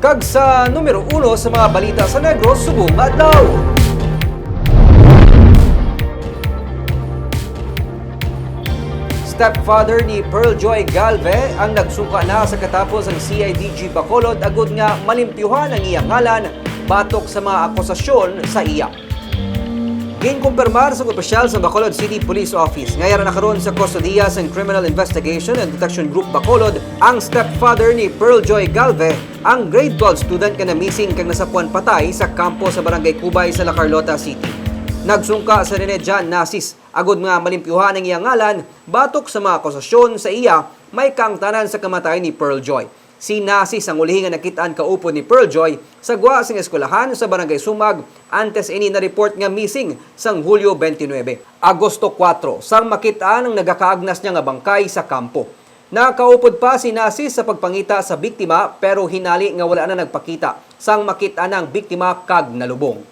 Kag sa numero uno sa mga balita sa Negros, subong adlaw. Stepfather ni Pearl Joy Galve ang nagsuka na sa katapos ang CIDG Bacolod agud nga malimpyuhan ang iyang ngalan batok sa mga akusasyon sa iya. Ginkumpirmar sa opisyal sa Bacolod City Police Office ngayon nakaroon sa kustodiya sa Criminal Investigation and Detection Group Bacolod ang stepfather ni Pearl Joy Galve, ang grade 12 student ka na missing kang nasapuan patay sa kampo sa Barangay Kubay sa La Carlota City. Nagsungka sa Renejan Nasis, agod nga malimpyuhan ang iyang ngalan, batok sa mga akusasyon sa iya, may kangtanan sa kamatay ni Pearl Joy. Si Nasis ang ulihin nga nakitaan kaupod ni Pearl Joy sa gwa sing eskwelahan sa Barangay Sumag antes ini na report nga missing sang Hulyo 29. Agosto 4, sang makitaan ang nagakaagnas niya nga bangkay sa kampo. Nakaupod pa si Nasis sa pagpangita sa biktima pero hinali nga wala na nagpakita sang makita ng biktima kag nalubong.